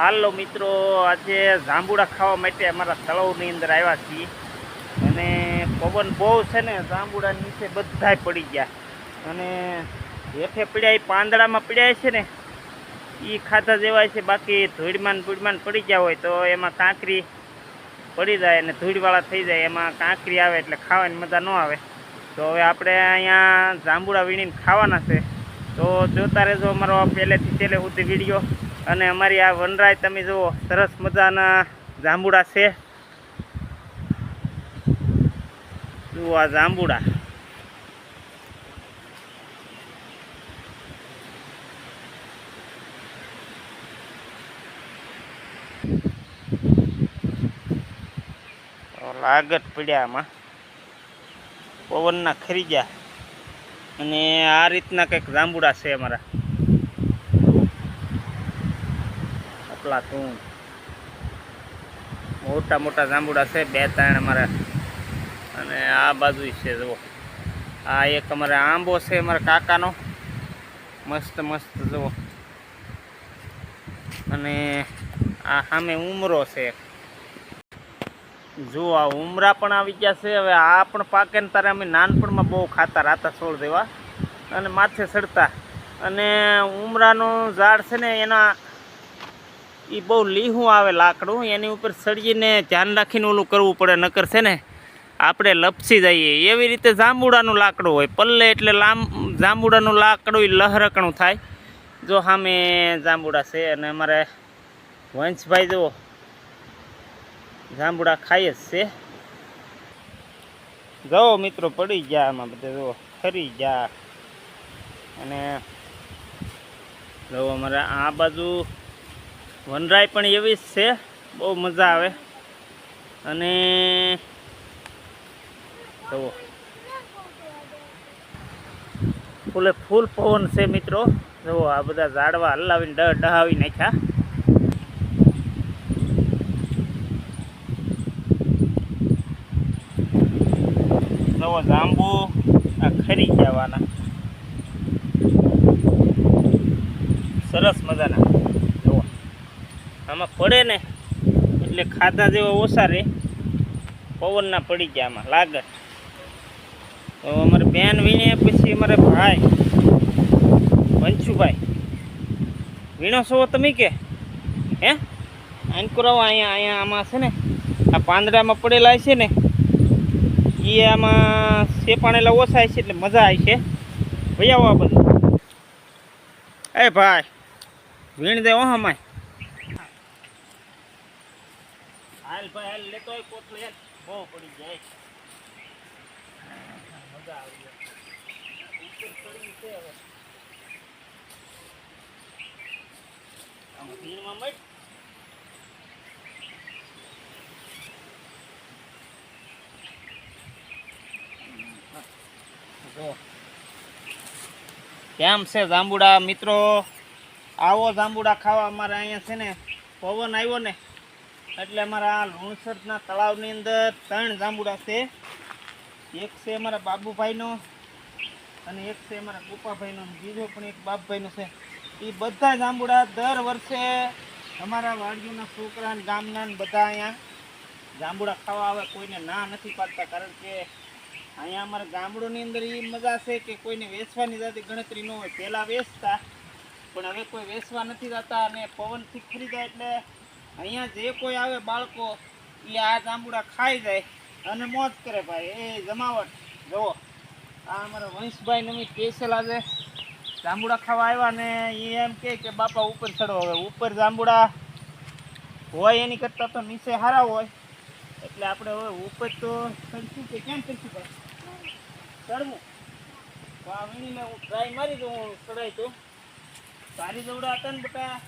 હાલો મિત્રો, આજે જાંબુડા ખાવા માટે અમારા તળાવની અંદર આવ્યા છીએ. અને પવન બહુ છે ને, જાંબુડા નીચે બધાય પડી ગયા. અને હેઠે પડ્યા એ પાંદડામાં પડ્યા છે ને એ ખાધા જેવા છે, બાકી ધૂળમાં ધૂળમાં પડી ગયા હોય તો એમાં કાંકરી પડી જાય અને ધૂળવાળા થઈ જાય, એમાં કાંકરી આવે એટલે ખાવાની મજા ન આવે. તો હવે આપણે અહીંયા જાંબુડા વીણીને ખાવાના છે. તો જોતા રહેજો અમારો પહેલેથી છેલ્લે સુધી વીડિયો અને અમારી આ વનરાય તમે જુઓ, સરસ મજાના જાંબુડા છે. જુઓ આ જાંબુડા. લાગત પડ્યા આમાં. પવનના ખરી ગયા. અને આ રીતના કંઈક જાંબુડા છે અમારા. આપલા તું. મોટા મોટા જાંબુડા છે, બે ત્રણ અમારા. અને આ બાજુ છે, જુઓ. આ એક અમારે આંબો છે, અમારા કાકાનો. મસ્ત મસ્ત, જુઓ. અને આ સામે ઉમરો છે. જુઓ, આ ઉમરા પણ આવી ગયા છે. હવે આ પણ પાકે ને તારે અમે નાનપણમાં બહુ ખાતા રાતા છોડ દેવા અને માથે ચડતા. અને ઉમરાનું ઝાડ છે ને, એના એ બહુ લીહું આવે લાકડું, એની ઉપર સળીને ધ્યાન રાખીને ઓલું કરવું પડે, નકર છે ને આપણે લપસી જઈએ. એવી રીતે જાંબુડાનું લાકડું હોય. પલ્લે એટલે લાંબ, જાંબુડાનું લાકડું એ લહરકણું થાય. જો સામે જાંબુડા છે અને અમારે વંશભાઈ જુઓ, જાંબુડા ખાઈ જ છે. જવો મિત્રો, પડી ગયા આમાં બધા, જુઓ, ફરી ગયા. અને જુઓ અમારે આ બાજુ વનરાય પણ એવી જ છે. બહુ મજા આવે. અને જુઓ. ફૂલે ફૂલ પવન છે મિત્રો. જુઓ, આ બધા ઝાડવા હલાવીને ડહાવી નાખ્યા. નવો જાંબુ આ ખરી જવાના. સરસ મજાના. જુઓ આમાં પડે ને એટલે ખાધા જેવા ઓછા રહે પવનના પડી ગયા આમાં, લાગત. તો અમારે બેન વીણે પછી અમારે ભાઈ, વંશુભાઈ. વીણો છો તમે કે? હે? આઈન કરાવો અહીંયા અહીંયા આમાં છે ને, આ પાંદડામાં પડેલા છે ને એ આમાં શેપાણેલા ઓછા છે એટલે મજા આવી છે. ભાઈ આવો આ બધું. એ ભાઈ, વીણ દે હમાય હાલ ભાઈ હાલ લેતો હોય યાર બહુ પડી જાય. મજા આવી જાય આમ કેમ છે જાંબુડા મિત્રો? આવો જાંબુડા ખાવા અમારે અહીંયા છે ને. પવન આવ્યો ને. એટલે અમારા લુણસરના તળાવની અંદર ત્રણ જાંબુડા છે. એક છે અમારા બાબુભાઈનો અને એક છે અમારા ગોપાભાઈનો બીજો પણ એક બાપભાઈનો છે. એ બધા જાંબુડા દર વર્ષે અમારા વાડીઓના છોકરા ગામના બધા અહીંયા જાંબુડા ખાવા આવે, કોઈને ના નથી પાડતા, કારણ કે અહીંયા અમારા ગામડોની અંદર એ મજા છે કે કોઈને વેચવાની જાતી ગણતરી ન હોય. પહેલાં વેચતા, પણ હવે કોઈ વેચવા નથી જતા અને પવનથી ખરીદાય એટલે અહીંયા જે કોઈ આવે બાળકો, એ આ જાંબુડા ખાઈ જાય અને મોજ કરે ભાઈ. એ જમાવટ. જુઓ. આ અમારા વંશભાઈ નમી સ્પેશિયલ આજે જાંબુડા ખાવા આવ્યા ને એ એમ કે બાપા ઉપર ચડો હવે. ઉપર જાંબુડા હોય એની કરતાં તો નીચે સારા હોય. એટલે આપણે હવે ઉપર તો ચડશું કે કેમ ચડશું ભાઈ? ચડવું. તો આ વીણીને હું ટ્રાય મારી દઉં ચડાય તો સારી દોડા હતા ને બટા?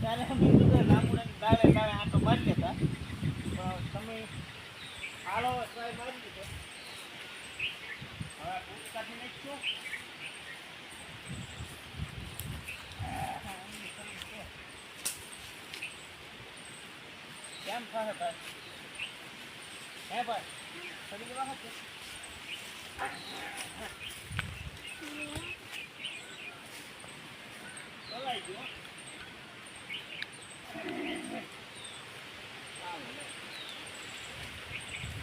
ત્યારે અમે બધા લાંબુડાની ડાળે ડાળે આંટો મારી લેતા પણ તમે હાલો ટ્રાય મારી દીધો હવે બૂટ કાઢી નાખશું કેમ થશે ભાઈ હે ભાઈ ફરી જવા હતું ચલાઈ ગયો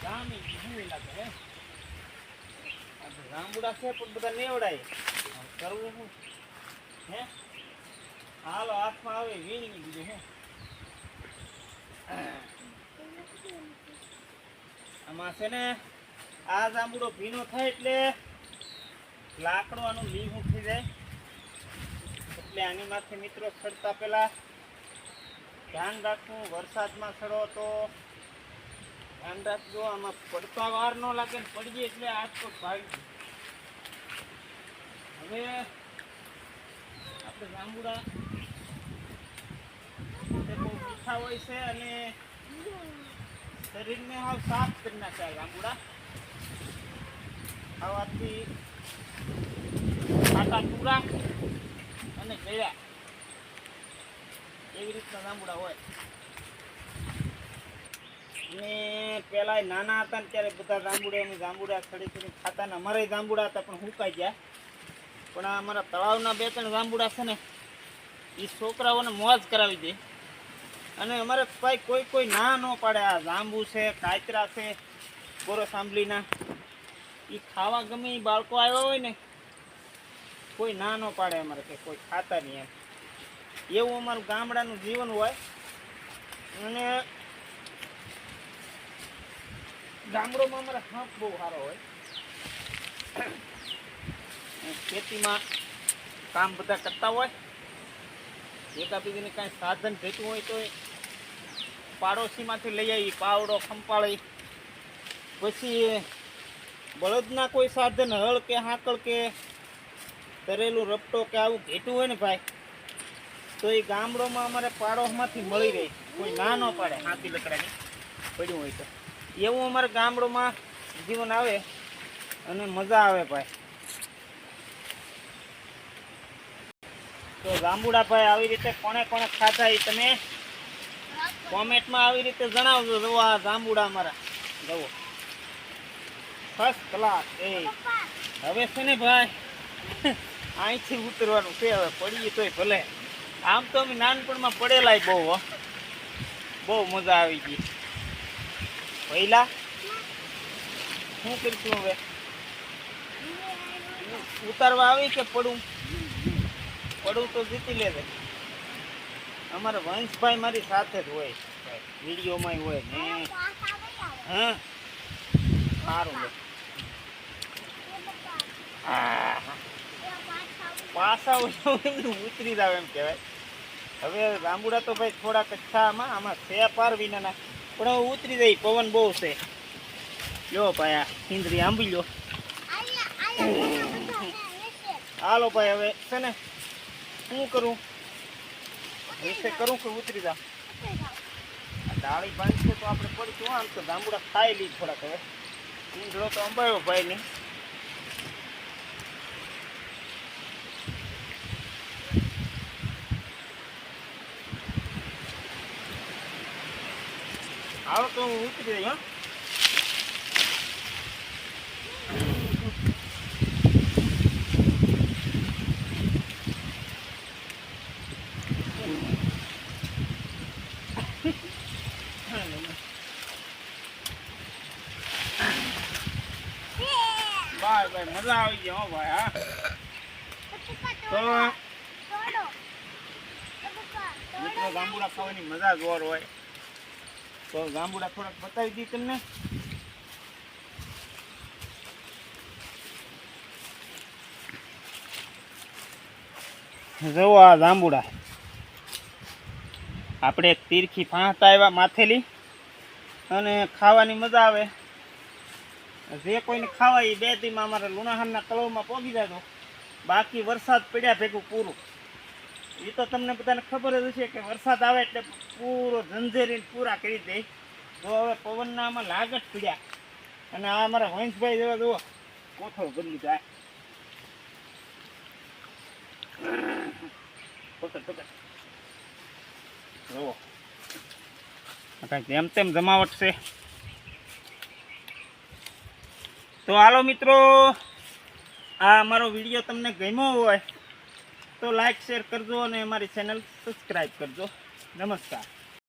લાગે, હે? આ તો જાંબુડા છે, પણ બધા નેવડાય. કરવું હે? હાલો, હાથમાં આવે, વીણી બીજું હે? આમાં છે ને, આ જાંબુડો ભીનો થાય એટલે લાકડો આનું લીહ ઉઠી જાય. એટલે આની માથે મિત્રો ચડતા પહેલાં ધ્યાન રાખવું, વરસાદમાં ચડો તો ધ્યાન રાખજો પડતા વાર ન લાગે ને પડીએ એટલે આજ તો ભાગી. હવે આપણે જાંબુડા મીઠા હોય છે અને શરીરને હાવ સાફ કરી નાખે જાંબુડા ખાવાથી ખાટા પૂરા અને ગળ્યા એવી રીતના જાંબુડા હોય. અને પેલા નાના હતા ને ત્યારે બધા જાંબુડા એમ જાંબુડા ખડી ખડી ખાતા ને અમારે જાંબુડા હતા, પણ હુકાઈ ગયા. પણ આ અમારા તળાવના બે ત્રણ જાંબુડા છે ને એ છોકરાઓને મોજ કરાવી દે. અને અમારે ભાઈ કોઈ કોઈ ના ન પાડે, આ જાંબુ છે કાચરા છે બોરો સાંભળીના. એ ખાવા ગમે એ બાળકો આવ્યા હોય ને, કોઈ ના ન પાડે અમારે કે કોઈ ખાતા નહીં એમ. એવું અમારું ગામડાનું જીવન હોય. અને ગામડોમાં અમારે હક બહુ સારો હોય. ખેતીમાં કામ બધા કરતા હોય. એકાબીજીને કાંઈ સાધન ભેટું હોય તો પાડોશીમાંથી લઈ આવી, પાવડો, ખંપાળી. પછી બળદના કોઈ સાધન હળ કે હાંકળ કે તરેલું રપટો કે આવું ભેટું હોય ને ભાઈ, તો એ ગામડોમાં અમારે પાડોશમાંથી મળી રહે. કોઈ ના ન પાડે હાથી લકડાની. પડ્યું હોય તો. એવું અમારે ગામડોમાં જીવન આવે અને મજા આવે ભાઈ. તો ગામુડા ભાઈ આવી રીતે કોને કોણે ખાધા એ તમે કોમેન્ટમાં આવી રીતે જણાવજો. જુઓ આ ગામુડા અમારા. જુઓ. ફર્સ્ટ ક્લાસ એ. હવે છે ને ભાઈ, અહીંથી ઉતરવાનું છે. હવે પડીએ તોય ભલે. આમ તો અમે નાનપણમાં પડેલાય બહુ બહુ મજા આવી ગઈ. પહેલા? શું કરશું હવે? ઉતારવા આવી કે પડું? પડું તો જીતી લેજે. અમારે વંશભાઈ મારી સાથે જ હોય. વિડીયોમાં હોય ને. હા? સારું લે. પાસા ઉતરી જાવ એમ કહેવાય. હવે રાંબુડા તો ભાઈ થોડાક છા આમાં છે પાર વિનાના. પણ હવે ઉતરી જાય, પવન બહુ છે. લો ભાઈ, આ ઇન્દ્રી આંબી લ્યો. હાલો ભાઈ, હવે છે ને, શું કરું? વિશે કરું કે ઉતરી જા દાળી બાંધશે તો આપણે પડીશું, આમ તો જાંબુડા ખાઈ લઈ થોડાક હવે. ઈંધળો તો અંબાયો ભાઈ 또 Rồi, mày lao gì không vậy hả? Tôi. Tôi. Tôi. Tôi. Tôi. Tôi. Tôi. Tôi. Tôi. Tôi. તો ગાંબુડા થોડાક બતાવી દી તમને. જુઓ આ જાંબુડા આપણે એક તીરખી ફાંસતા આવ્યા માથેલી અને ખાવાની મજા આવે. જે કોઈને ખાવા એ બે દીમાં અમારા લુણાહારના કળવમાં પહોંચી જાય બાકી વરસાદ પડ્યા ભેગું પૂરું. એ તો તમને બધાને ખબર જ હશે કે વરસાદ આવે એટલે પૂરો ઝંઝેરીને પૂરા કરી દે. તો હવે પવનના આમાં લાગત પીડ્યા. અને આ અમારા વંશભાઈ જેવા જુઓ, કોથળો બદલી જાય જુઓ. કાંઈક જેમ તેમ જમાવટ છે. તો હાલો મિત્રો, આ અમારો વીડિયો તમને ગમ્યો હોય તો લાઈક શેર કરજો અને અમારી ચેનલ સબસ્ક્રાઈબ કરજો. નમસ્કાર.